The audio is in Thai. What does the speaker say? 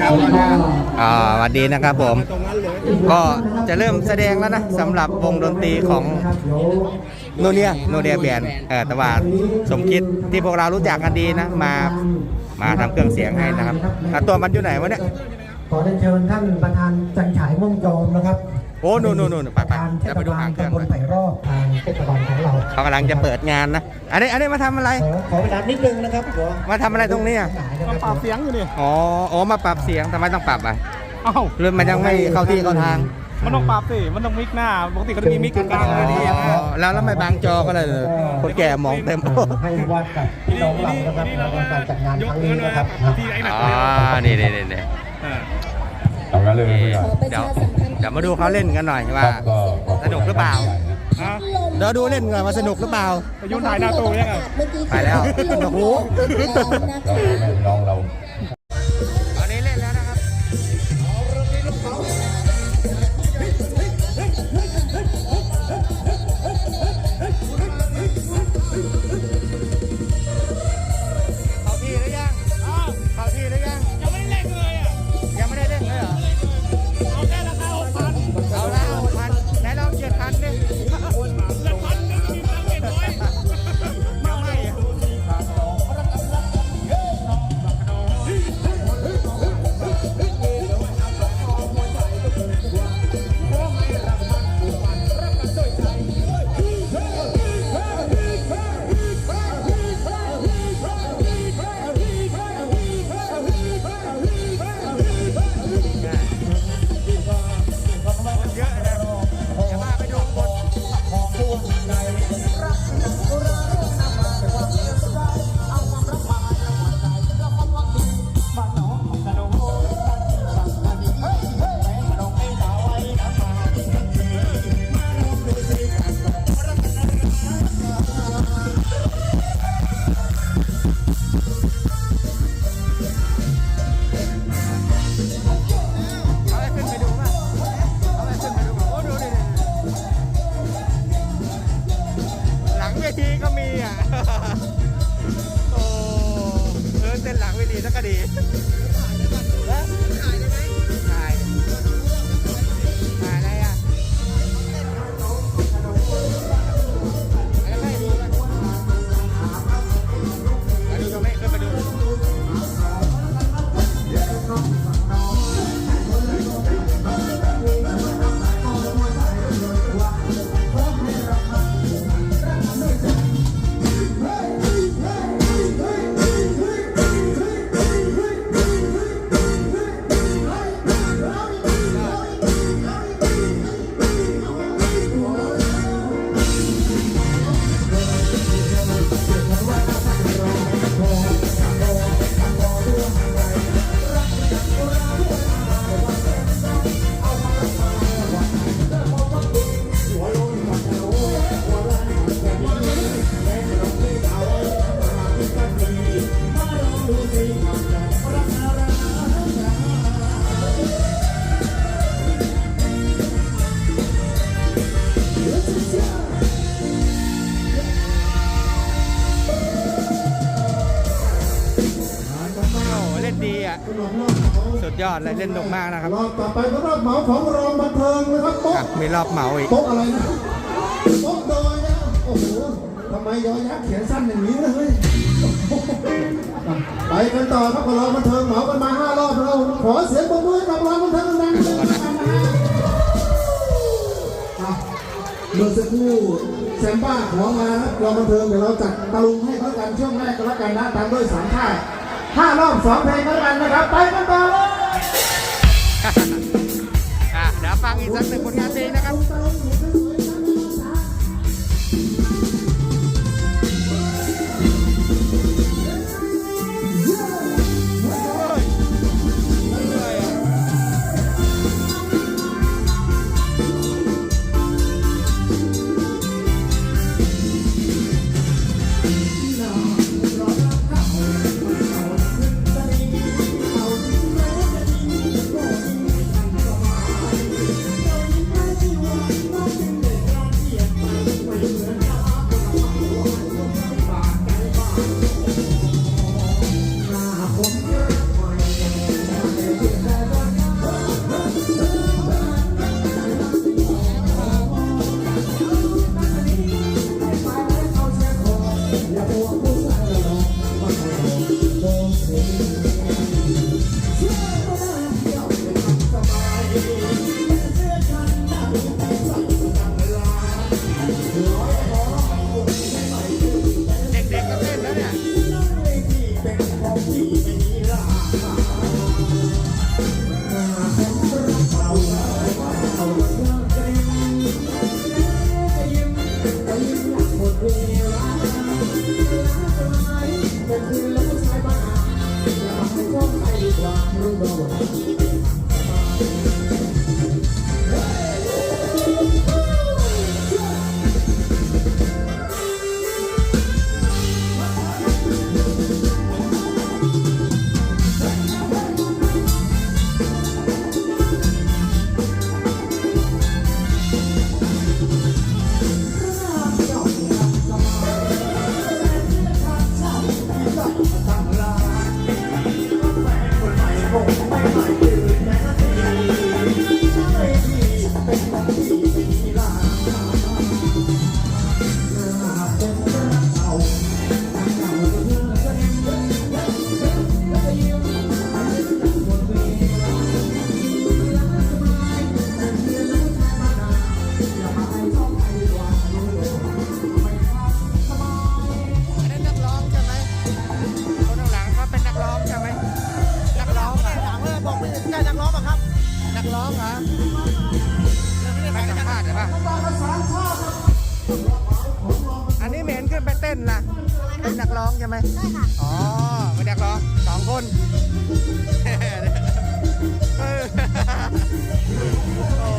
ครับอ่าสวัสดีนะครับผมตรงนั้นเลยก็จะเริ่มแสดงแล้วนะสำหรับวงดนตรีของโนเนียโนเดียแบนเออแต่ว่าสมคิดที่พวกเรารู้จักกันดีนะ มามาทำเครื่องเสียงให้นะครับอะตัวมันอยู่ไหนวะเนี่ย ขอได้เชิญท่านประธานจันฉายม่วงจอมนะครับ โอ้นู่นนู่นนู่นไปไปประธานเทเดี๋ยวศไปดูบาหาลงเครื่องตำบลไผ่รอบทางเทศบาลของเราเขากำลังจะเปิดงานนะ อันนี้อันนี้มาทำอะไร ขอขอเวลานิดนึงนะครับหัวมาทำอะไรตรงนี้อะหลายนะมาคปรัรับบเสียงอยู่นี่อ๋ออ๋อมาปรับเสียงทำไมต้องปรับอะเอ้าหรือมันยังไม่เข้าที่เข้าทางมันต้องปรับสิ มันต้องมิกหน้า ปกติเขาจะมีมิกกลางๆเลยดีอ๋นะอแล้วแล้วไม่บางจอก็เลยเลยคนแก่มองเต็มให้วัดกับพี่น้องเรานะครับในการจัดงานครั้งนี้นะครับที่ไอ้หนักอ๋อนี่นี่นี่นี่ เอางั้นเลยไม่ได้เดี๋ยวเดี๋ยวมาดูเขาเล่นกันหน่อยว่าก็ขอบสนุกหรือเปล่า ฮะเดี๋ยวดูเล่นก่อนว่าสนุกหรือเปล่าไปยุ่นถ่ายหน้าตู้ยังไงไปแล้วโอ้โหเราแม่น้องเราะสุดยอดเลยเล่นดุมากนะครับรอบต่อไปก็รอบเหมาของรองบันเทิงนะครับโต๊ะครับมีรอบเหมาอีกโต๊ะอะไรนะโต๊ะโดยนะโอ้โหทำไมยอยักษ์เขียนสั้นอย่างนี้นะเฮ้ยไปกันต่อครับกับรองบันเทิงเหมากันมาห้ารอบเราขอเสียงปรบมือให้กับรองบันเทิงดังๆด้วยนะครับนะฮะอะเมื่อสักครู่แซมบ้าขอมานะรองบันเทิงเดี๋ยวเราจัดตะลุงให้เขากันช่วงแรกก็แล้วกันนะตามด้วยสามท่า ห้ารอบสองเพลงก็แล้วกันนะครับ ไปกันต่อเลยอะเดี๋ยวฟังอีกสักหนึ่งผลงานเพลงนะครับ อั ร้องเหรอไม่ได้ไปสัมภาษณ์เหรอป่ะอันนี้เหม็นขึ้นไปเต้นล่ะ เป็นนักร้องใช่ไหมใช่ค่ะ อ๋อเป็นนักร้องสองคนโอ้